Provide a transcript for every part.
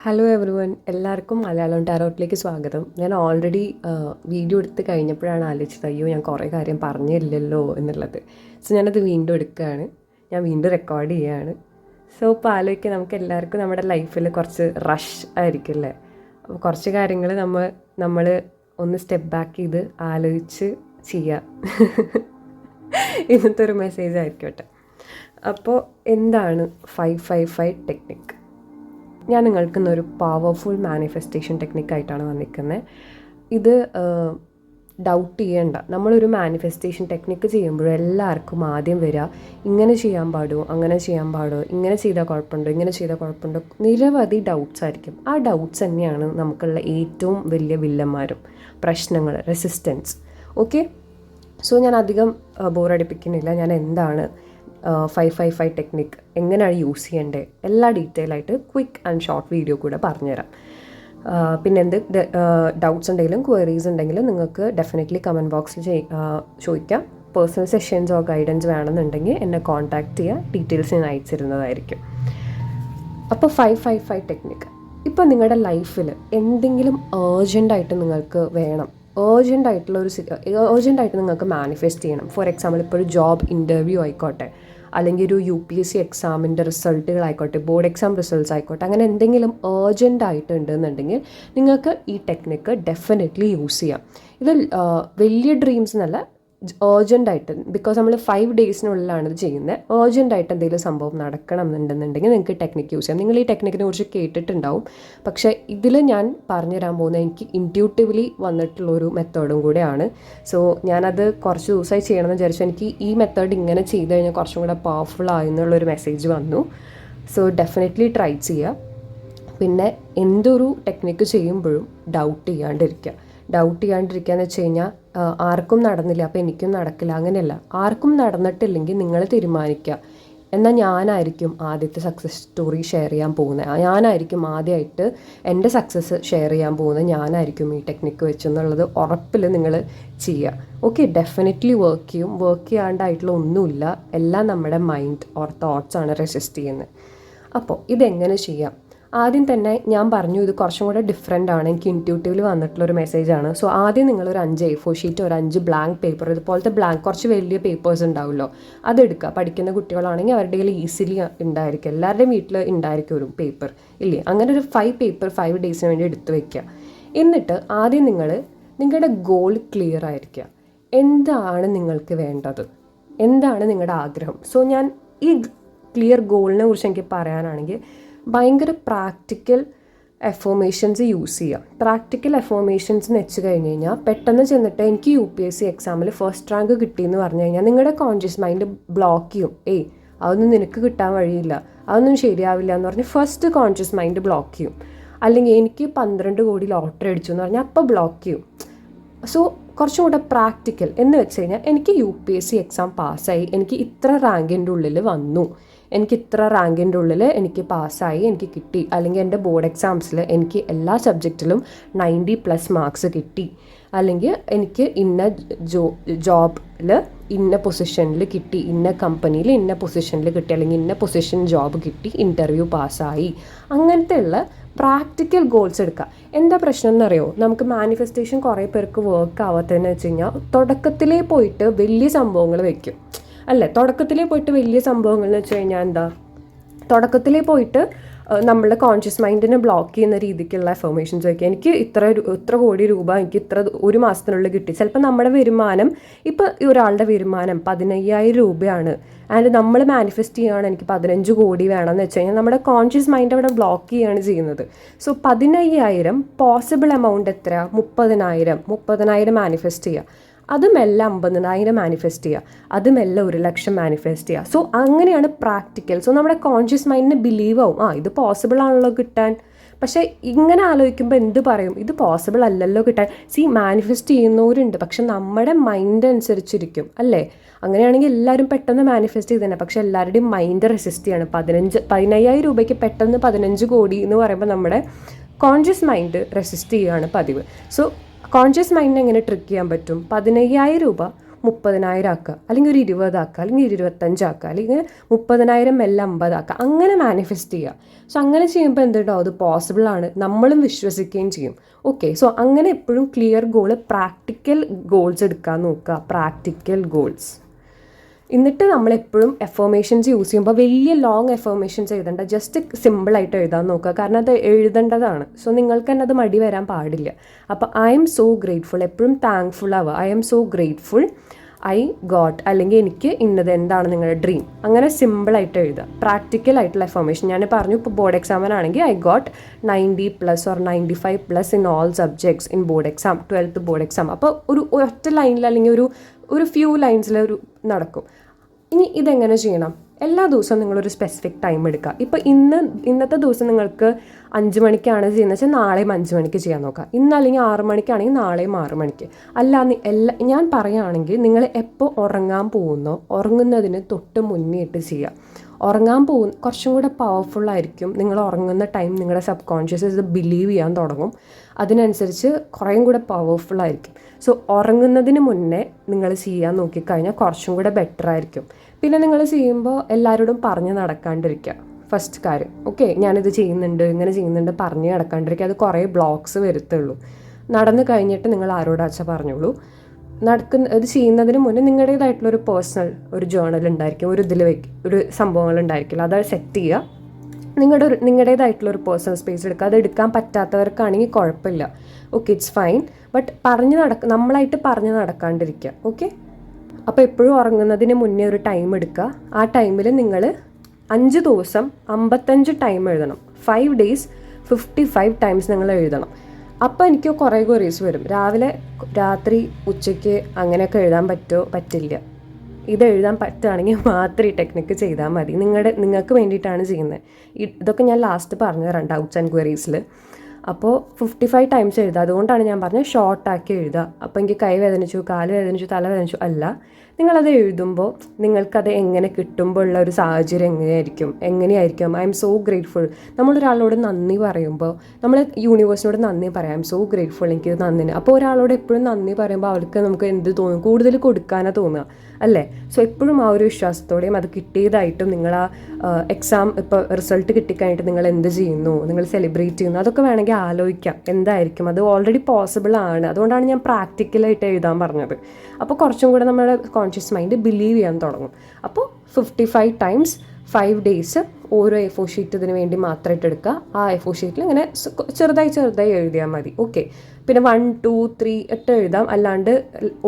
Hello every one എല്ലാവർക്കും മലയാളം ടാരോട്ടിലേക്ക് സ്വാഗതം. ഞാൻ ഓൾറെഡി വീഡിയോ എടുത്ത് കഴിഞ്ഞപ്പോഴാണ് ആലോചിച്ചത് അയ്യോ ഞാൻ കുറേ കാര്യം പറഞ്ഞില്ലല്ലോ എന്നുള്ളത്. സോ ഞാനത് വീണ്ടും എടുക്കുകയാണ്. ഞാൻ വീണ്ടും റെക്കോർഡ് ചെയ്യുകയാണ്. സോ ഇപ്പോൾ ആലോചിക്കുക നമുക്ക് എല്ലാവർക്കും നമ്മുടെ ലൈഫിൽ കുറച്ച് റഷ് ആയിരിക്കില്ലേ അപ്പോൾ കുറച്ച് കാര്യങ്ങൾ നമ്മൾ നമ്മൾ ഒന്ന് സ്റ്റെപ്പ് ബാക്ക് ചെയ്ത് ആലോചിച്ച് ചെയ്യാം ഇന്നത്തെ ഒരു മെസ്സേജ് ആയിരിക്കട്ടെ അപ്പോൾ എന്താണ് ഫൈവ് ഫൈവ് ഫൈവ് ടെക്നിക്ക് ഞാൻ നിങ്ങൾക്ക് ഇന്നൊരു പവർഫുൾ മാനിഫെസ്റ്റേഷൻ ടെക്നിക്കായിട്ടാണ് വന്നിരിക്കുന്നത് ഇത് ഡൗട്ട് ചെയ്യേണ്ട. നമ്മളൊരു മാനിഫെസ്റ്റേഷൻ ടെക്നിക്ക് ചെയ്യുമ്പോൾ എല്ലാവർക്കും ആദ്യം വരിക ഇങ്ങനെ ചെയ്യാൻ പാടുമോ അങ്ങനെ ചെയ്യാൻ പാടുമോ ഇങ്ങനെ ചെയ്താൽ കുഴപ്പമുണ്ടോ ഇങ്ങനെ ചെയ്താൽ കുഴപ്പമുണ്ടോ നിരവധി ഡൗട്ട്സ് ആയിരിക്കും. ആ ഡൗട്ട്സ് തന്നെയാണ് നമുക്കുള്ള ഏറ്റവും വലിയ വില്ലന്മാരും. പ്രശ്നങ്ങൾ റെസിസ്റ്റൻസ് ഓക്കെ സോ ഞാൻ അധികം ബോറടിപ്പിക്കുന്നില്ല ഞാൻ എന്താണ് ഫൈവ് ഫൈവ് ഫൈവ് ടെക്നിക്ക് എങ്ങനെയാണ് യൂസ് ചെയ്യേണ്ടത് എല്ലാ ഡീറ്റെയിൽ ആയിട്ട് ക്വിക്ക് ആൻഡ് ഷോർട്ട് വീഡിയോ കൂടെ പറഞ്ഞുതരാം. പിന്നെ എന്ത് ഡൗട്ട്സ് ഉണ്ടെങ്കിലും ക്വയറീസ് ഉണ്ടെങ്കിലും നിങ്ങൾക്ക് ഡെഫിനറ്റ്ലി കമന്റ് ബോക്സിൽ ചോദിക്കാം. പേഴ്സണൽ സെഷൻസോ ഗൈഡൻസ് വേണമെന്നുണ്ടെങ്കിൽ എന്നെ കോൺടാക്ട് ചെയ്യുക ഡീറ്റെയിൽസ് ഞാൻ അയച്ചിരുന്നതായിരിക്കും. അപ്പോൾ ഫൈവ് ഫൈവ് ഫൈവ് ടെക്നിക്ക് ഇപ്പോൾ നിങ്ങളുടെ ലൈഫിൽ എന്തെങ്കിലും ഏർജന്റായിട്ട് നിങ്ങൾക്ക് വേണം. ഏർജന്റ് ഒരു ഏർജന്റ് നിങ്ങൾക്ക് മാനിഫെസ്റ്റ് ചെയ്യണം. ഫോർ എക്സാമ്പിൾ ഇപ്പോൾ ഒരു ജോബ് ഇന്റർവ്യൂ ആയിക്കോട്ടെ അല്ലെങ്കിൽ ഒരു യു പി എസ് സി എക്സാമിന്റെ റിസൾട്ടുകളായിക്കോട്ടെ ബോർഡ് എക്സാം റിസൾട്ട്സ് ആയിക്കോട്ടെ അങ്ങനെ എന്തെങ്കിലും ഏർജന്റ് ആയിട്ട് ഉണ്ടെന്നുണ്ടെങ്കിൽ നിങ്ങൾക്ക് ഈ ടെക്നിക്ക് ഡെഫിനറ്റ്ലി യൂസ് ചെയ്യാം. ഇത് വലിയ ഡ്രീംസ് എന്നല്ല ഏർജന്റ് ആയിട്ട് ബിക്കോസ് നമ്മൾ ഫൈവ് ഡേയ്സിനുള്ളിലാണ് ഇത് ചെയ്യുന്നത്. ഏർജന്റ് ആയിട്ട് എന്തെങ്കിലും സംഭവം നടക്കണം എന്നുണ്ടെന്നുണ്ടെങ്കിൽ നിങ്ങൾക്ക് ടെക്നിക്ക് യൂസ് ചെയ്യാം. നിങ്ങൾ ഈ ടെക്നിക്കിനെ കുറിച്ച് കേട്ടിട്ടുണ്ടാവും. പക്ഷേ ഇതിൽ ഞാൻ പറഞ്ഞു തരാൻ പോകുന്ന എനിക്ക് ഇന്റ്യൂട്ടീവ്ലി വന്നിട്ടുള്ള ഒരു മെത്തേഡും കൂടെയാണ്. സോ ഞാനത് കുറച്ച് ദിവസമായി ചെയ്യണമെന്ന് വിചാരിച്ചു. എനിക്ക് ഈ മെത്തേഡ് ഇങ്ങനെ ചെയ്ത് കഴിഞ്ഞാൽ കുറച്ചും കൂടെ പവർഫുൾ ആയെന്നുള്ളൊരു മെസ്സേജ് വന്നു. സോ ഡെഫിനറ്റ്ലി ട്രൈ ചെയ്യുക. പിന്നെ എന്തൊരു ടെക്നിക്ക് ചെയ്യുമ്പോഴും ഡൗട്ട് ചെയ്യാണ്ടിരിക്കുക. ഡൗട്ട് ചെയ്യാണ്ടിരിക്കുകയെന്ന് വെച്ച് കഴിഞ്ഞാൽ ആർക്കും നടന്നില്ല. അപ്പോൾ എനിക്കും നടക്കില്ല. അങ്ങനെയല്ല. ആർക്കും നടന്നിട്ടില്ലെങ്കിൽ നിങ്ങൾ തീരുമാനിക്കുക എന്നാൽ ഞാനായിരിക്കും ആദ്യത്തെ സക്സസ് സ്റ്റോറി ഷെയർ ചെയ്യാൻ പോകുന്നത്. ഞാനായിരിക്കും ആദ്യമായിട്ട് എന്റെ സക്സസ് ഷെയർ ചെയ്യാൻ പോകുന്നത്. ഞാനായിരിക്കും ഈ ടെക്നിക്ക് വെച്ചെന്നുള്ളത് ഉറപ്പിൽ നിങ്ങൾ ചെയ്യുക ഓക്കെ ഡെഫിനറ്റ്ലി വർക്ക് ചെയ്യും. വർക്ക് ചെയ്യാണ്ടായിട്ടുള്ള ഒന്നുമില്ല. എല്ലാം നമ്മുടെ മൈൻഡ് ഓർ തോട്ട്സ് ആണ് റെസിസ്റ്റ് ചെയ്യുന്നത്. അപ്പോൾ ഇതെങ്ങനെ ചെയ്യാം? ആദ്യം തന്നെ ഞാൻ പറഞ്ഞു ഇത് കുറച്ചും കൂടെ ഡിഫറെന്റ് ആണ്. എനിക്ക് ഇന്റ്യൂട്ടീവിൽ വന്നിട്ടുള്ള ഒരു ആണ്. സോ ആദ്യം നിങ്ങൾ ഒരു അഞ്ച് എ ഫോർ ഷീറ്റ് ഒരു അഞ്ച് ബ്ലാങ്ക് പേപ്പർ ഇതുപോലത്തെ ബ്ലാങ്ക് കുറച്ച് വലിയ പേപ്പേഴ്സ് ഉണ്ടാവുമല്ലോ. അതെടുക്കുക. പഠിക്കുന്ന കുട്ടികളാണെങ്കിൽ അവരുടെ കയ്യിൽ ഈസിലി ഉണ്ടായിരിക്കും. എല്ലാവരുടെയും വീട്ടിൽ ഉണ്ടായിരിക്കും ഒരു പേപ്പർ ഇല്ലേ? അങ്ങനെ ഒരു ഫൈവ് പേപ്പർ ഫൈവ് ഡേയ്സിന് വേണ്ടി എടുത്തു വയ്ക്കുക എന്നിട്ട് ആദ്യം നിങ്ങൾ നിങ്ങളുടെ ഗോൾ ക്ലിയർ ആയിരിക്കുക. എന്താണ് നിങ്ങൾക്ക് വേണ്ടത്? എന്താണ് നിങ്ങളുടെ ആഗ്രഹം? സോ ഞാൻ ഈ ക്ലിയർ ഗോളിനെ കുറിച്ച് എനിക്ക് പറയാനാണെങ്കിൽ ഭയങ്കര പ്രാക്ടിക്കൽ എഫോമേഷൻസ് യൂസ് ചെയ്യുക പ്രാക്ടിക്കൽ എഫോമേഷൻസ് വെച്ച് കഴിഞ്ഞ് കഴിഞ്ഞാൽ പെട്ടെന്ന് ചെന്നിട്ട് എനിക്ക് യു പി എസ് സി എക്സാമിൽ ഫസ്റ്റ് റാങ്ക് കിട്ടിയെന്ന് പറഞ്ഞു കഴിഞ്ഞാൽ നിങ്ങളുടെ കോൺഷ്യസ് മൈൻഡ് ബ്ലോക്ക് ചെയ്യും. ഏയ് അതൊന്നും നിനക്ക് കിട്ടാൻ വഴിയില്ല. അതൊന്നും ശരിയാവില്ല എന്ന് പറഞ്ഞ് ഫസ്റ്റ് കോൺഷ്യസ് മൈൻഡ് ബ്ലോക്ക് ചെയ്യും. അല്ലെങ്കിൽ എനിക്ക് പന്ത്രണ്ട് കോടി ലോട്ടറി അടിച്ചു എന്ന് പറഞ്ഞാൽ അപ്പോൾ ബ്ലോക്ക് ചെയ്യും. സോ കുറച്ചും കൂടെ പ്രാക്ടിക്കൽ എന്ന് വെച്ച് കഴിഞ്ഞാൽ എനിക്ക് U P S C exam പാസ്സായി എനിക്ക് ഇത്ര റാങ്കിന്റെ ഉള്ളിൽ വന്നു. എനിക്ക് ഇത്ര റാങ്കിന്റെ ഉള്ളിൽ എനിക്ക് പാസ്സായി എനിക്ക് കിട്ടി. അല്ലെങ്കിൽ എന്റെ ബോർഡ് എക്സാംസിൽ എനിക്ക് എല്ലാ സബ്ജക്റ്റിലും നയന്റി പ്ലസ് മാർക്സ് കിട്ടി. അല്ലെങ്കിൽ എനിക്ക് ഇന്ന ജോ ജോബിൽ ഇന്ന പൊസിഷനിൽ കിട്ടി. ഇന്ന കമ്പനിയിൽ ഇന്ന പൊസിഷനിൽ കിട്ടി. അല്ലെങ്കിൽ ഇന്ന പൊസിഷൻ ജോബ് കിട്ടി. ഇന്റർവ്യൂ പാസ്സായി. അങ്ങനത്തെ ഉള്ള പ്രാക്ടിക്കൽ ഗോൾസ് എടുക്കുക. എന്താ പ്രശ്നം എന്നറിയോ? നമുക്ക് മാനിഫെസ്റ്റേഷൻ കുറേ പേർക്ക് വർക്ക് ആവാത്തതെന്ന് വെച്ച് കഴിഞ്ഞാൽ തുടക്കത്തിലേ പോയിട്ട് വലിയ സംഭവങ്ങൾ വെക്കും. അല്ലേ? തുടക്കത്തിലേ പോയിട്ട് വലിയ സംഭവങ്ങൾ എന്ന് വെച്ച് കഴിഞ്ഞാൽ എന്താ? തുടക്കത്തിലേ പോയിട്ട് നമ്മളുടെ കോൺഷ്യസ് മൈൻഡിനെ ബ്ലോക്ക് ചെയ്യുന്ന രീതിക്കുള്ള എഫർമേഷൻസ് ഒക്കെ. എനിക്ക് ഇത്ര ഇത്ര കോടി രൂപ എനിക്ക് ഇത്ര ഒരു മാസത്തിനുള്ളിൽ കിട്ടി. ചിലപ്പോൾ നമ്മുടെ വരുമാനം ഇപ്പോൾ ഒരാളുടെ വരുമാനം പതിനയ്യായിരം രൂപയാണ്. ആൻഡ് നമ്മൾ മാനിഫെസ്റ്റ് ചെയ്യുകയാണ് എനിക്ക് പതിനഞ്ച് കോടി വേണമെന്ന് വെച്ച് കഴിഞ്ഞാൽ നമ്മുടെ കോൺഷ്യസ് മൈൻഡ് അവിടെ ബ്ലോക്ക് ചെയ്യുകയാണ് ചെയ്യുന്നത്. സോ പതിനയ്യായിരം പോസിബിൾ എമൗണ്ട് എത്ര മുപ്പതിനായിരം. മുപ്പതിനായിരം മാനിഫെസ്റ്റ് ചെയ്യുക. അത് മെല്ലെ അമ്പതിനായിരം മാനിഫെസ്റ്റ് ചെയ്യുക അത് മെല്ലെ ഒരു ലക്ഷം മാനിഫെസ്റ്റ് ചെയ്യുക സോ അങ്ങനെയാണ് പ്രാക്ടിക്കൽ സോ നമ്മുടെ കോൺഷ്യസ് മൈൻഡിന് ബിലീവ് ആവും. ആ ഇത് പോസിബിൾ ആണല്ലോ കിട്ടാൻ. പക്ഷേ ഇങ്ങനെ ആലോചിക്കുമ്പോൾ എന്ത് പറയും? ഇത് പോസിബിൾ അല്ലല്ലോ കിട്ടാൻ. സി മാനിഫെസ്റ്റ് ചെയ്യുന്നവരുണ്ട്. പക്ഷെ നമ്മുടെ മൈൻഡ് അനുസരിച്ചിരിക്കും. അല്ലേ? അങ്ങനെയാണെങ്കിൽ എല്ലാവരും പെട്ടെന്ന് മാനിഫെസ്റ്റ് ചെയ്ത് തന്നെ. പക്ഷെ എല്ലാവരുടെയും മൈൻഡ് റെസിസ്റ്റ് ചെയ്യാണ്. പതിനഞ്ച് പതിനയ്യായിരം രൂപയ്ക്ക് പെട്ടെന്ന് പതിനഞ്ച് കോടി എന്ന് പറയുമ്പോൾ നമ്മുടെ കോൺഷ്യസ് മൈൻഡ് റെസിസ്റ്റ് ചെയ്യുകയാണ് പതിവ്. സോ കോൺഷ്യസ് മൈൻഡിനെ എങ്ങനെ ട്രിക്ക് ചെയ്യാൻ പറ്റും? പതിനയ്യായിരം രൂപ മുപ്പതിനായിരം ആക്കുക. അല്ലെങ്കിൽ ഒരു ഇരുപതാക്കുക അല്ലെങ്കിൽ ഒരു ഇരുപത്തഞ്ചാക്കുക അല്ലെങ്കിൽ മുപ്പതിനായിരം മെല്ലെ അമ്പതാക്കുക അങ്ങനെ മാനിഫെസ്റ്റ് ചെയ്യുക. സോ അങ്ങനെ ചെയ്യുമ്പോൾ എന്തുണ്ടോ അത് പോസിബിൾ ആണ്. നമ്മളും വിശ്വസിക്കുകയും ചെയ്യും. ഓക്കെ സോ അങ്ങനെ എപ്പോഴും ക്ലിയർ ഗോൾ പ്രാക്ടിക്കൽ ഗോൾസ് എടുക്കാൻ നോക്കുക. പ്രാക്ടിക്കൽ ഗോൾസ് എന്നിട്ട് നമ്മൾ എപ്പോഴും എഫോമേഷൻസ് യൂസ് ചെയ്യുമ്പോൾ വലിയ ലോങ് എഫോമേഷൻസ് എഴുതണ്ട ജസ്റ്റ് സിമ്പിളായിട്ട് എഴുതാൻ നോക്കുക. കാരണം അത് എഴുതേണ്ടതാണ്. സോ നിങ്ങൾക്ക് തന്നെ അത് മടി വരാൻ പാടില്ല. അപ്പോൾ ഐ എം സോ ഗ്രേറ്റ്ഫുൾ എപ്പോഴും താങ്ക്ഫുൾ ആവുക. I'm so grateful I got അല്ലെങ്കിൽ എനിക്ക് ഇന്നത് എന്താണ് നിങ്ങളുടെ ഡ്രീം അങ്ങനെ സിമ്പിളായിട്ട് എഴുതുക. പ്രാക്ടിക്കൽ ആയിട്ടുള്ള എഫോമേഷൻ ഞാൻ പറഞ്ഞു ഇപ്പോൾ board എക്സാമിനാണെങ്കിൽ I got ninety plus or ninety five plus in all subjects in board exam twelfth board exam അപ്പോൾ ഒരു ഒറ്റ ലൈനിൽ അല്ലെങ്കിൽ ഒരു ഒരു ഫ്യൂ ലൈൻസിൽ ഒരു നടക്കും. ഇനി ഇതെങ്ങനെ ചെയ്യണം? എല്ലാ ദിവസവും നിങ്ങളൊരു സ്പെസിഫിക് ടൈം എടുക്കുക. ഇപ്പോൾ ഇന്ന് ഇന്നത്തെ ദിവസം നിങ്ങൾക്ക് അഞ്ച് മണിക്കാണ് ചെയ്യുന്നത്. വെച്ചാൽ നാളെയും അഞ്ച് മണിക്ക് ചെയ്യാൻ നോക്കുക. ഇന്ന് അല്ലെങ്കിൽ ആറ് മണിക്കാണെങ്കിൽ നാളെയും ആറ് മണിക്ക്. അല്ല എല്ലാ ഞാൻ പറയുകയാണെങ്കിൽ നിങ്ങൾ എപ്പോൾ ഉറങ്ങാൻ പോകുന്നോ ഉറങ്ങുന്നതിന് തൊട്ട് മുന്നേയിട്ട് ചെയ്യുക. ഉറങ്ങാൻ പോകുന്ന കുറച്ചും കൂടെ പവർഫുൾ ആയിരിക്കും. നിങ്ങൾ ഉറങ്ങുന്ന ടൈം നിങ്ങളുടെ സബ് കോൺഷ്യസ് ഇത് ബിലീവ് ചെയ്യാൻ തുടങ്ങും. അതിനനുസരിച്ച് കുറേയും കൂടെ പവർഫുൾ ആയിരിക്കും. സോ ഉറങ്ങുന്നതിന് മുന്നേ നിങ്ങൾ ചെയ്യാൻ നോക്കിക്കഴിഞ്ഞാൽ കുറച്ചും കൂടെ ബെറ്റർ ആയിരിക്കും. പിന്നെ നിങ്ങൾ ചെയ്യുമ്പോൾ എല്ലാവരോടും പറഞ്ഞ് നടക്കാണ്ടിരിക്കുക. ഫസ്റ്റ് കാര്യം. ഓക്കെ ഞാനിത് ചെയ്യുന്നുണ്ട് ഇങ്ങനെ ചെയ്യുന്നുണ്ട് പറഞ്ഞ് നടക്കാണ്ടിരിക്കുക. അത് കുറേ ബ്ലോക്സ് വരുത്തുള്ളൂ. നടന്നു കഴിഞ്ഞിട്ട് നിങ്ങൾ ആരോടാച്ച പറഞ്ഞോളൂ? നടക്കുന്ന ഇത് ചെയ്യുന്നതിന് മുന്നേ നിങ്ങളുടേതായിട്ടുള്ള ഒരു പേഴ്സണൽ ഒരു ജേർണൽ ഉണ്ടായിരിക്കും ഒരു ഇതിൽ വെക്കും ഒരു സംഭവങ്ങൾ ഉണ്ടായിരിക്കില്ല. അത് സെറ്റ് ചെയ്യുക. നിങ്ങളുടെ ഒരു നിങ്ങളുടേതായിട്ടുള്ള ഒരു പേഴ്സണൽ സ്പേസ് എടുക്കുക. അത് എടുക്കാൻ പറ്റാത്തവർക്കാണെങ്കിൽ കുഴപ്പമില്ല. ഓക്കെ ഇറ്റ്സ് ഫൈൻ ബട്ട് പറഞ്ഞു നടക്ക നമ്മളായിട്ട് പറഞ്ഞു നടക്കാണ്ടിരിക്കുക. ഓക്കെ അപ്പോൾ എപ്പോഴും ഉറങ്ങുന്നതിന് മുന്നേ ഒരു ടൈം എടുക്കുക. ആ ടൈമിൽ നിങ്ങൾ അഞ്ച് ദിവസം അമ്പത്തഞ്ച് ടൈം എഴുതണം. Five days fifty five times നിങ്ങൾ എഴുതണം. അപ്പോൾ എനിക്ക് കുറേ ക്വറീസ് വരും. രാവിലെ രാത്രി ഉച്ചയ്ക്ക് അങ്ങനെയൊക്കെ എഴുതാൻ പറ്റുമോ പറ്റില്ല. ഇത് എഴുതാൻ പറ്റുകയാണെങ്കിൽ മാത്രം ഈ ടെക്നിക്ക് ചെയ്താൽ മതി. നിങ്ങളുടെ നിങ്ങൾക്ക് വേണ്ടിയിട്ടാണ് ചെയ്യുന്നത് ഇതൊക്കെ ഞാൻ ലാസ്റ്റ് പറഞ്ഞു തരാം ഡൗട്ട്സ് ആൻഡ് ക്വയറീസിൽ അപ്പോൾ ഫിഫ്റ്റി ഫൈവ് ടൈംസ് എഴുതുക. അതുകൊണ്ടാണ് ഞാൻ പറഞ്ഞത് ഷോർട്ടാക്കി എഴുതുക. അപ്പോൾ എനിക്ക് കൈ വേദനിച്ചു കാൽ വേദനിച്ചു തല വേദനിച്ചു അല്ല. നിങ്ങളത് എഴുതുമ്പോൾ നിങ്ങൾക്കത് എങ്ങനെ കിട്ടുമ്പോൾ ഉള്ള ഒരു സാഹചര്യം എങ്ങനെയായിരിക്കും? എങ്ങനെയായിരിക്കും? ഐ എം സോ ഗ്രേറ്റ്ഫുൾ നമ്മളൊരാളോട് നന്ദി പറയുമ്പോൾ നമ്മൾ യൂണിവേഴ്സിനോട് നന്ദി പറയാം. ഐ എം സോ ഗ്രേറ്റ്ഫുൾ എനിക്ക് നന്ദി അപ്പോൾ ഒരാളോട് എപ്പോഴും നന്ദി പറയുമ്പോൾ അവർക്ക് നമുക്ക് എന്ത് തോന്നും? കൂടുതൽ കൊടുക്കാനാണ് തോന്നുക അല്ലേ? സോ എപ്പോഴും ആ ഒരു വിശ്വാസത്തോടെയും അത് കിട്ടിയതായിട്ടും നിങ്ങൾ ആ എക്സാം ഇപ്പോൾ റിസൾട്ട് കിട്ടിക്കഴിഞ്ഞിട്ട് നിങ്ങൾ എന്ത് ചെയ്യുന്നു? നിങ്ങൾ സെലിബ്രേറ്റ് ചെയ്യുന്നു? അതൊക്കെ വേണമെങ്കിൽ ആലോചിക്കാം. എന്തായിരിക്കും? അത് ഓൾറെഡി പോസിബിൾ ആണ്. അതുകൊണ്ടാണ് ഞാൻ പ്രാക്ടിക്കലായിട്ട് എഴുതാൻ പറഞ്ഞത്. അപ്പോൾ കുറച്ചും കൂടെ നമ്മുടെ കോൺഷ്യസ് മൈൻഡ് ബിലീവ് ചെയ്യാൻ തുടങ്ങും. അപ്പോൾ fifty five times five days ഓരോ എഫോ ഷീറ്റ് ഇതിന് വേണ്ടി മാത്രമായിട്ട് എടുക്കുക. ആ എഫോ ഷീറ്റിൽ ഇങ്ങനെ ചെറുതായി ചെറുതായി എഴുതിയാൽ മതി. ഓക്കെ പിന്നെ വൺ ടു ത്രീ ഇട്ട് എഴുതാം. അല്ലാണ്ട്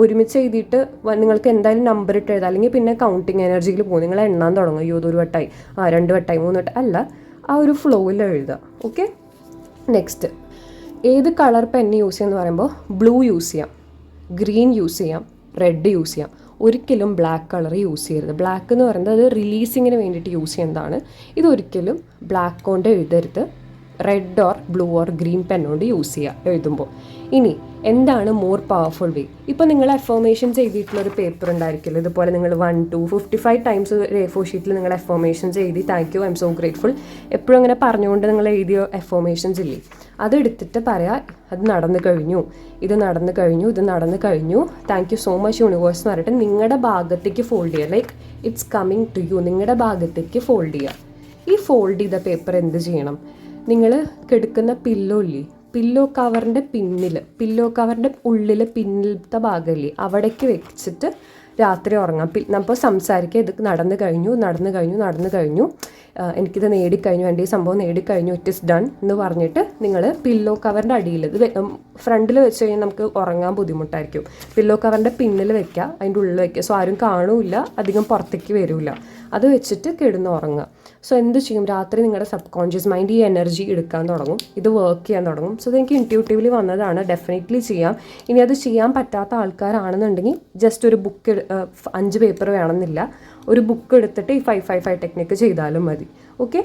ഒരുമിച്ച് എഴുതിയിട്ട് നിങ്ങൾക്ക് എന്തായാലും നമ്പർ ഇട്ട് എഴുതാം. അല്ലെങ്കിൽ പിന്നെ കൗണ്ടിങ് എനർജിയിൽ പോകും. നിങ്ങൾ എണ്ണാൻ തുടങ്ങും. അയ്യോ ഒരു വട്ടായി. ആ രണ്ട് വട്ടായി മൂന്ന് വട്ടം അല്ല ആ ഒരു ഫ്ലോയിൽ എഴുതുക. ഓക്കെ നെക്സ്റ്റ് ഏത് കളർ പെന്ന് യൂസ് ചെയ്യുമെന്ന് പറയുമ്പോൾ ബ്ലൂ യൂസ് ചെയ്യാം. ഗ്രീൻ യൂസ് ചെയ്യാം. റെഡ് യൂസ് ചെയ്യാം. ഒരിക്കലും ബ്ലാക്ക് കളർ യൂസ് ചെയ്യരുത്. ബ്ലാക്ക് എന്ന് പറയുന്നത് അത് റിലീസിങ്ങിന് വേണ്ടിയിട്ട് യൂസ് ചെയ്യുന്നതാണ്. ഇതൊരിക്കലും ബ്ലാക്ക് കൊണ്ട് എഴുതരുത്. Red or blue or green pen കൊണ്ട് യൂസ് ചെയ്യുക എഴുതുമ്പോൾ ഇനി എന്താണ് മോർ പവർഫുൾ വേ ഇപ്പോൾ നിങ്ങൾ എഫോമേഷൻസ് എഴുതിയിട്ടുള്ള ഒരു പേപ്പർ ഉണ്ടായിരിക്കില്ല? ഇതുപോലെ നിങ്ങൾ one two fifty five times A four ഷീറ്റിൽ നിങ്ങൾ എഫോമേഷൻസ് എഴുതി thank you I'm so grateful എപ്പോഴും അങ്ങനെ പറഞ്ഞുകൊണ്ട് നിങ്ങൾ എഴുതിയ എഫോമേഷൻസ് ഇല്ലേ? അതെടുത്തിട്ട് പറയാം അത് നടന്നു കഴിഞ്ഞു. ഇത് നടന്നു കഴിഞ്ഞു ഇത് നടന്നു കഴിഞ്ഞു. Thank you so much universe എന്ന് പറഞ്ഞിട്ട് നിങ്ങളുടെ ഭാഗത്തേക്ക് ഫോൾഡ് ചെയ്യുക like it's coming to you നിങ്ങളുടെ ഭാഗത്തേക്ക് ഫോൾഡ് ചെയ്യുക ഈ ഫോൾഡ് ചെയ്ത പേപ്പർ എന്ത് ചെയ്യണം? നിങ്ങൾ കെടുക്കുന്ന പില്ലോ ഇല്ലേ? പില്ലോ കവറിന്റെ പിന്നിൽ പില്ലോ കവറിന്റെ ഉള്ളിൽ പിന്നിലത്തെ ഭാഗമില്ലേ അവിടേക്ക് വെച്ചിട്ട് രാത്രി ഉറങ്ങാം. അപ്പോൾ സംസാരിക്കുക ഇത് നടന്നു കഴിഞ്ഞു നടന്നു കഴിഞ്ഞു നടന്നു കഴിഞ്ഞു. എനിക്കിത് നേടിക്കഴിഞ്ഞു എന്റെ ഈ സംഭവം നേടിക്കഴിഞ്ഞു ഇറ്റ് ഇസ് ഡൺ എന്ന് പറഞ്ഞിട്ട് നിങ്ങൾ പില്ലോ കവറിന്റെ അടിയിൽ ഇത് ഫ്രണ്ടിൽ വെച്ച് കഴിഞ്ഞാൽ നമുക്ക് ഉറങ്ങാൻ ബുദ്ധിമുട്ടായിരിക്കും. പില്ലോ കവറിന്റെ പിന്നിൽ വെക്കുക അതിന്റെ ഉള്ളിൽ വെക്കുക സോ ആരും കാണൂല അധികം പുറത്തേക്ക് വരില്ല അത് വെച്ചിട്ട് കിടന്ന് ഉറങ്ങുക സോ എന്ത് ചെയ്യും? രാത്രി നിങ്ങളുടെ സബ് കോൺഷ്യസ് മൈൻഡ് ഈ എനർജി എടുക്കാൻ തുടങ്ങും. ഇത് വർക്ക് ചെയ്യാൻ തുടങ്ങും. സോ ഇതെനിക്ക് ഇന്റ്യൂട്ടീവ്ലി വന്നതാണ്. ഡെഫിനറ്റ്ലി ചെയ്യാം. ഇനി അത് ചെയ്യാൻ പറ്റാത്ത ആൾക്കാരാണെന്നുണ്ടെങ്കിൽ ജസ്റ്റ് ഒരു ബുക്ക് അഞ്ച് പേപ്പർ വേണമെന്നില്ല. ഒരു ബുക്ക് എടുത്തിട്ട് ഈ ഫൈവ് ഫൈവ് ഫൈവ് ടെക്നിക്ക് ചെയ്താലും മതി. ഓക്കെ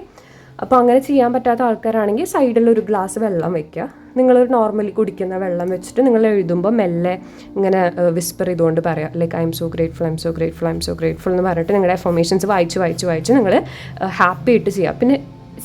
അപ്പോൾ അങ്ങനെ ചെയ്യാൻ പറ്റാത്ത ആൾക്കാരാണെങ്കിൽ സൈഡിൽ ഒരു ഗ്ലാസ് വെള്ളം വെക്കുക. നിങ്ങൾ നോർമലി കുടിക്കുന്ന വെള്ളം വെച്ചിട്ട് നിങ്ങൾ എഴുതുമ്പോൾ മെല്ലെ ഇങ്ങനെ വിസ്പർ ചെയ്തുകൊണ്ട് പറയാം. Like I'm so grateful I'm so grateful I'm so grateful എന്ന് പറഞ്ഞിട്ട് നിങ്ങളുടെ എഫോമേഷൻസ് വായിച്ച് വായിച്ച് വായിച്ച് നിങ്ങൾ ഹാപ്പി ആയിട്ട് ചെയ്യുക. പിന്നെ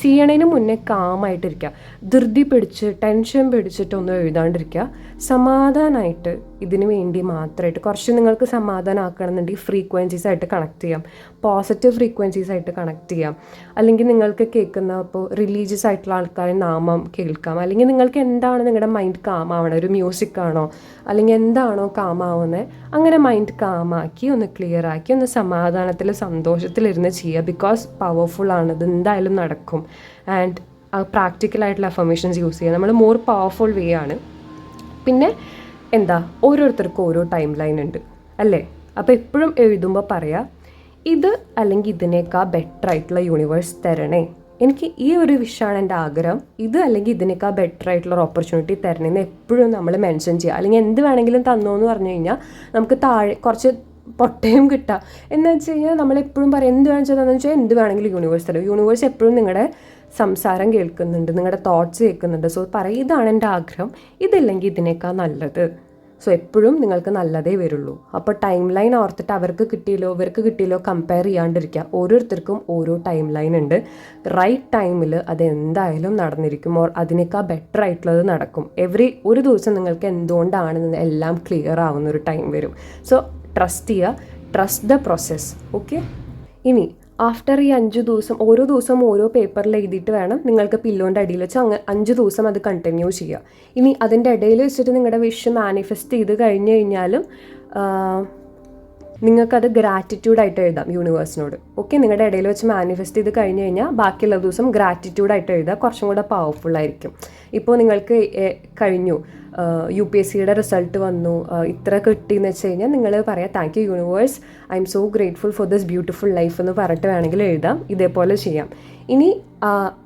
ചെയ്യണതിന് മുന്നേ കാമായിട്ടിരിക്കുക ധൃതി പിടിച്ച് ടെൻഷൻ പിടിച്ചിട്ടൊന്നും എഴുതാണ്ടിരിക്കുക. സമാധാനമായിട്ട് ഇതിനു വേണ്ടി മാത്രമായിട്ട് കുറച്ച് നിങ്ങൾക്ക് സമാധാനമാക്കണമെന്നുണ്ടെങ്കിൽ ഫ്രീക്വൻസീസ് ആയിട്ട് കണക്ട് ചെയ്യാം. പോസിറ്റീവ് ഫ്രീക്വൻസീസ് ആയിട്ട് കണക്ട് ചെയ്യാം. അല്ലെങ്കിൽ നിങ്ങൾക്ക് കേൾക്കുന്ന ഇപ്പോൾ റിലീജിയസ് ആയിട്ടുള്ള ആൾക്കാരെ നാമം കേൾക്കാം. അല്ലെങ്കിൽ നിങ്ങൾക്ക് എന്താണ് നിങ്ങളുടെ മൈൻഡ് കാമാവണം ഒരു മ്യൂസിക് ആണോ? അല്ലെങ്കിൽ എന്താണോ കാമാവുന്നത് അങ്ങനെ മൈൻഡ് കാമാക്കി ഒന്ന് ക്ലിയർ ആക്കി ഒന്ന് സമാധാനത്തിൽ സന്തോഷത്തിലിരുന്ന് ചെയ്യുക. ബിക്കോസ് പവർഫുൾ ആണ്. ഇത് എന്തായാലും നടക്കും. ആൻഡ് പ്രാക്ടിക്കലായിട്ടുള്ള അഫർമേഷൻസ് യൂസ് ചെയ്യുക നമ്മൾ മോർ പവർഫുൾ വേ ആണ്. പിന്നെ എന്താ? ഓരോരുത്തർക്കും ഓരോ ടൈം ലൈൻ ഉണ്ട്. അല്ലേ? അപ്പോൾ എപ്പോഴും എഴുതുമ്പോൾ പറയാം ഇത് അല്ലെങ്കിൽ ഇതിനേക്കാൾ ബെറ്റർ ആയിട്ടുള്ള യൂണിവേഴ്സ് തരണേ. എനിക്ക് ഈ ഒരു വിഷയമാണ് എന്റെ ആഗ്രഹം. ഇത് അല്ലെങ്കിൽ ഇതിനേക്കാൾ ബെറ്റർ ആയിട്ടുള്ള ഒരു ഓപ്പർച്യൂണിറ്റി തരണേന്ന് എപ്പോഴും നമ്മൾ മെൻഷൻ ചെയ്യുക അല്ലെങ്കിൽ എന്ത് വേണമെങ്കിലും തന്നോ എന്ന് പറഞ്ഞു കഴിഞ്ഞാൽ നമുക്ക് താഴെ കുറച്ച് പൊട്ടയും കിട്ടുക എന്ന് വെച്ച് കഴിഞ്ഞാൽ നമ്മളെപ്പോഴും പറയും എന്ത് വേണമെന്ന് വെച്ചാൽ എന്ത് വേണമെങ്കിലും യൂണിവേഴ്സ് തരും. യൂണിവേഴ്സ് എപ്പോഴും നിങ്ങളുടെ സംസാരം കേൾക്കുന്നുണ്ട് നിങ്ങളുടെ തോട്ട്സ് കേൾക്കുന്നുണ്ട്. സോ പറയും ഇതാണ് എന്റെ ആഗ്രഹം. ഇതല്ലെങ്കിൽ ഇതിനേക്കാൾ നല്ലത്. സോ എപ്പോഴും നിങ്ങൾക്ക് നല്ലതേ വരുള്ളൂ. അപ്പോൾ ടൈം ലൈൻ ഓർത്തിട്ട് അവർക്ക് കിട്ടിയല്ലോ ഇവർക്ക് കിട്ടിയല്ലോ കമ്പയർ ചെയ്യാണ്ടിരിക്കുക. ഓരോരുത്തർക്കും ഓരോ ടൈം ലൈൻ ഉണ്ട്. റൈറ്റ് ടൈമിൽ അത് എന്തായാലും നടന്നിരിക്കും. ഓർ അതിനേക്കാൾ ബെറ്റർ ആയിട്ടുള്ളത് നടക്കും. എവറി ഒരു ദിവസം നിങ്ങൾക്ക് എന്തുകൊണ്ടാണ് എല്ലാം ക്ലിയർ ആവുന്ന ഒരു ടൈം വരും. സോ ട്രസ്റ്റ് ചെയ്യുക. ട്രസ്റ്റ് ദ പ്രോസസ്സ് ഓക്കെ ഇനി ആഫ്റ്റർ ഈ അഞ്ച് ദിവസം ഓരോ ദിവസം ഓരോ പേപ്പറിൽ എഴുതിയിട്ട് വേണം നിങ്ങൾക്ക് പില്ലോന്റെ അടിയിൽ വെച്ച് അങ്ങ് അഞ്ച് ദിവസം അത് കണ്ടിന്യൂ ചെയ്യുക. ഇനി അതിന്റെ ഇടയിൽ വെച്ചിട്ട് നിങ്ങളുടെ വിഷ് മാനിഫെസ്റ്റ് ചെയ്ത് കഴിഞ്ഞ് കഴിഞ്ഞാലും നിങ്ങൾക്കത് ഗ്രാറ്റിറ്റ്യൂഡായിട്ട് എഴുതാം യൂണിവേഴ്സിനോട് ഓക്കെ നിങ്ങളുടെ ഇടയിൽ വെച്ച് മാനിഫെസ്റ്റ് ചെയ്ത് കഴിഞ്ഞ് കഴിഞ്ഞാൽ ബാക്കിയുള്ള ദിവസം ഗ്രാറ്റിറ്റ്യൂഡായിട്ട് എഴുതുക. കുറച്ചും കൂടെ പവർഫുൾ ആയിരിക്കും. ഇപ്പോൾ നിങ്ങൾക്ക് കഴിഞ്ഞു. യു പി എസ് സിയുടെ റിസൾട്ട് വന്നു. ഇത്ര കിട്ടിയെന്ന് വെച്ച് കഴിഞ്ഞാൽ നിങ്ങൾ പറയാം thank you universe I'm so grateful for this beautiful life എന്ന് പറഞ്ഞിട്ട് വേണമെങ്കിൽ എഴുതാം. ഇതേപോലെ ചെയ്യാം. ഇനി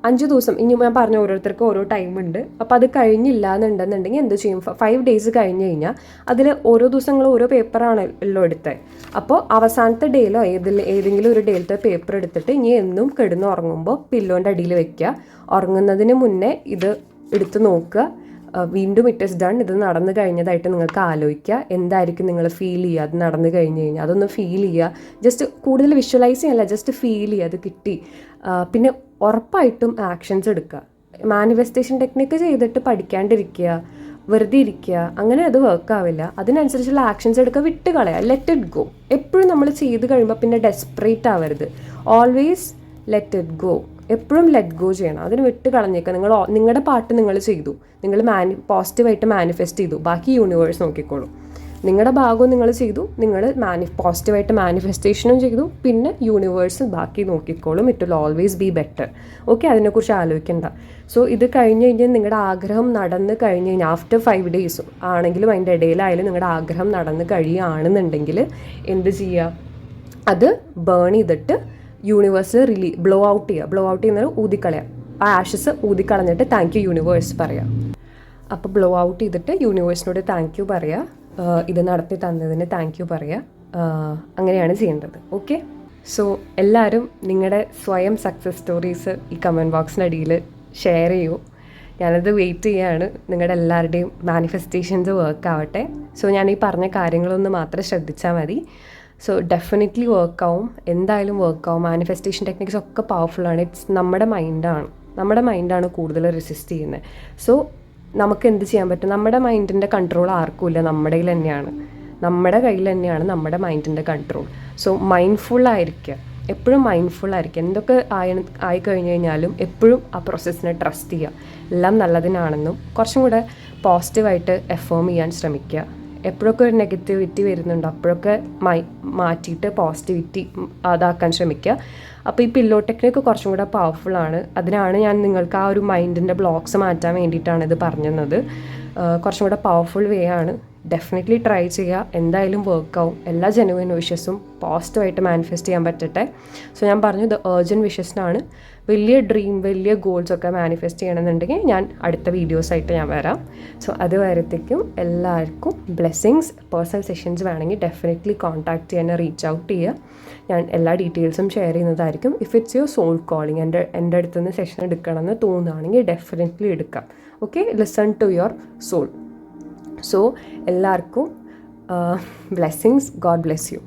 അഞ്ച് ദിവസം ഇനി ഞാൻ പറഞ്ഞ ഓരോരുത്തർക്കും ഓരോ ടൈം ഉണ്ട്. അപ്പോൾ അത് കഴിഞ്ഞില്ല എന്നുണ്ടെന്നുണ്ടെങ്കിൽ എന്ത് ചെയ്യും? ഫൈവ് ഡേയ്സ് കഴിഞ്ഞ് കഴിഞ്ഞാൽ അതിൽ ഓരോ ദിവസങ്ങൾ ഓരോ പേപ്പറാണല്ലോ എടുത്തത് അപ്പോൾ അവസാനത്തെ ഡേയിലോ ഏതിൽ ഏതെങ്കിലും ഒരു ഡേയിലത്തെ പേപ്പർ എടുത്തിട്ട് ഇനി എന്നും കിടന്ന് ഉറങ്ങുമ്പോൾ പില്ലോന്റെ അടിയിൽ വെക്കുക. ഉറങ്ങുന്നതിന് മുന്നേ ഇത് എടുത്ത് നോക്കുക. വീണ്ടും ഇറ്റ് ഇസ് ഡൺ ഇത് നടന്നു കഴിഞ്ഞതായിട്ട് നിങ്ങൾക്ക് ആലോചിക്കുക. എന്തായിരിക്കും നിങ്ങൾ ഫീൽ ചെയ്യുക? അത് നടന്നു കഴിഞ്ഞ് കഴിഞ്ഞാൽ അതൊന്ന് ഫീൽ ചെയ്യുക. ജസ്റ്റ് കൂടുതൽ വിഷ്വലൈസ് ചെയ്യല്ല ജസ്റ്റ് ഫീൽ ചെയ്യുക. അത് കിട്ടി. പിന്നെ ഉറപ്പായിട്ടും ആക്ഷൻസ് എടുക്കുക. മാനിഫെസ്റ്റേഷൻ ടെക്നിക്ക് ചെയ്തിട്ട് പഠിക്കാണ്ടിരിക്കുക വെറുതെ ഇരിക്കുക അങ്ങനെ അത് വർക്ക് ആവില്ല. അതിനനുസരിച്ചുള്ള ആക്ഷൻസ് എടുക്കുക വിട്ട് കളയുക ലെറ്റ് ഇറ്റ് ഗോ എപ്പോഴും നമ്മൾ ചെയ്ത് കഴിയുമ്പോൾ പിന്നെ ഡെസ്പറേറ്റ് ആവരുത്. ഓൾവേസ് ലെറ്റ് ഇറ്റ് ഗോ എപ്പോഴും ലെറ്റ് ഗോ ചെയ്യണം. അതിന് വിട്ട് കളഞ്ഞേക്കുക. നിങ്ങൾ നിങ്ങളുടെ പാട്ട് നിങ്ങൾ ചെയ്തു. നിങ്ങൾ മാനി പോസിറ്റീവായിട്ട് മാനിഫെസ്റ്റ് ചെയ്തു. ബാക്കി യൂണിവേഴ്സ് നോക്കിക്കോളൂ. നിങ്ങളുടെ ഭാഗവും നിങ്ങൾ ചെയ്തു നിങ്ങൾ മാനി പോസിറ്റീവായിട്ട് മാനിഫെസ്റ്റേഷനും ചെയ്തു പിന്നെ യൂണിവേഴ്സ് ബാക്കി നോക്കിക്കോളും. It will always be better okay അതിനെക്കുറിച്ച് ആലോചിക്കേണ്ട. സോ ഇത് കഴിഞ്ഞ് കഴിഞ്ഞാൽ നിങ്ങളുടെ ആഗ്രഹം നടന്ന് കഴിഞ്ഞ് കഴിഞ്ഞാൽ ആഫ്റ്റർ ഫൈവ് ഡേയ്സ് ആണെങ്കിലും അതിന്റെ ഇടയിലായാലും നിങ്ങളുടെ ആഗ്രഹം നടന്ന് കഴിയുകയാണെന്നുണ്ടെങ്കിൽ എന്ത് ചെയ്യുക അത് ബേൺ ചെയ്തിട്ട് യൂണിവേഴ്സ് റിലീ ബ്ലോ ഔട്ട് ചെയ്യുക ബ്ലോ ഔട്ട് ചെയ്യുന്നത് ഊതിക്കളയാം. ആ ആഷസ് ഊതിക്കളഞ്ഞിട്ട് താങ്ക് യു യൂണിവേഴ്സ് പറയാം. അപ്പോൾ ബ്ലോ ഔട്ട് ചെയ്തിട്ട് യൂണിവേഴ്സിനോട് താങ്ക് യു പറയുക ഇത് നടത്തി തന്നതിന് താങ്ക് യു പറയുക. അങ്ങനെയാണ് ചെയ്യേണ്ടത്. ഓക്കെ സോ എല്ലാവരും നിങ്ങളുടെ സ്വയം സക്സസ് സ്റ്റോറീസ് ഈ കമന്റ് ബോക്സിനടിയിൽ ഷെയർ ചെയ്യൂ. ഞാനത് വെയിറ്റ് ചെയ്യാണ്. നിങ്ങളുടെ എല്ലാവരുടെയും മാനിഫെസ്റ്റേഷൻസ് വർക്ക് ആവട്ടെ. സോ ഞാൻ ഈ പറഞ്ഞ കാര്യങ്ങളൊന്ന് മാത്രം ശ്രദ്ധിച്ചാൽ മതി. സോ ഡെഫിനറ്റ്ലി വർക്കാവും എന്തായാലും വർക്കാവും മാനിഫെസ്റ്റേഷൻ ടെക്നിക്സ് ഒക്കെ പവർഫുള്ളാണ് ഇറ്റ്സ് നമ്മുടെ മൈൻഡാണ് നമ്മുടെ മൈൻഡാണ് കൂടുതൽ റെസിസ്റ്റ് ചെയ്യുന്നത്. സോ നമുക്ക് എന്ത് ചെയ്യാൻ പറ്റും? നമ്മുടെ മൈൻഡിന്റെ കൺട്രോൾ ആർക്കുമില്ല നമ്മുടെ കയ്യിൽ തന്നെയാണ്. നമ്മുടെ കയ്യിൽ തന്നെയാണ് നമ്മുടെ മൈൻഡിന്റെ കൺട്രോൾ. സോ മൈൻഡ്ഫുൾ ആയിരിക്കുക എപ്പോഴും മൈൻഡ്ഫുൾ ആയിരിക്കുക എന്തൊക്കെ ആയി ആയി കഴിഞ്ഞു കഴിഞ്ഞാലും എപ്പോഴും ആ പ്രോസസ്സിനെ ട്രസ്റ്റ് ചെയ്യുക. എല്ലാം നല്ലതിനാണെന്നും കുറച്ചും കൂടെ പോസിറ്റീവായിട്ട് എഫേം ചെയ്യാൻ ശ്രമിക്കുക. എപ്പോഴൊക്കെ ഒരു നെഗറ്റിവിറ്റി വരുന്നുണ്ട് അപ്പോഴൊക്കെ മൈ മാറ്റിയിട്ട് പോസിറ്റിവിറ്റി അതാക്കാൻ ശ്രമിക്കുക. അപ്പോൾ ഈ പില്ലോ ടെക്നിക്ക് കുറച്ചും കൂടെ പവർഫുൾ ആണ്. അതിനാണ് ഞാൻ നിങ്ങൾക്ക് ആ ഒരു മൈൻഡിന്റെ ബ്ലോക്സ് മാറ്റാൻ വേണ്ടിയിട്ടാണ് ഇത് പറഞ്ഞത് കുറച്ചും കൂടെ പവർഫുൾ വേ ആണ്. ഡെഫിനറ്റ്ലി ട്രൈ ചെയ്യുക. എന്തായാലും വർക്കാവും എല്ലാ ജനുവൻ വിഷസും പോസിറ്റീവായിട്ട് മാനിഫെസ്റ്റ് ചെയ്യാൻ പറ്റട്ടെ. സോ ഞാൻ പറഞ്ഞു ഇത് ഏർജന്റ് വിഷസിനാണ് വലിയ ഡ്രീം വലിയ ഗോൾസ് ഒക്കെ മാനിഫെസ്റ്റ് ചെയ്യണമെന്നുണ്ടെങ്കിൽ ഞാൻ അടുത്ത വീഡിയോസായിട്ട് ഞാൻ വരാം. സോ അതുവരത്തേക്കും എല്ലാവർക്കും ബ്ലെസ്സിങ്സ് പേഴ്സണൽ സെഷൻസ് വേണമെങ്കിൽ ഡെഫിനറ്റ്ലി കോൺടാക്ട് ചെയ്യാൻ റീച്ച് ഔട്ട് ചെയ്യുക. ഞാൻ എല്ലാ ഡീറ്റെയിൽസും ഷെയർ ചെയ്യുന്നതായിരിക്കും. If it's your soul calling എന്റെ എന്റെ അടുത്ത് നിന്ന് സെഷൻ എടുക്കണമെന്ന് തോന്നുകയാണെങ്കിൽ ഡെഫിനറ്റ്ലി എടുക്കാം. Okay listen to your soul so എല്ലാവർക്കും ബ്ലെസ്സിങ്സ് ഗോഡ് ബ്ലെസ് യു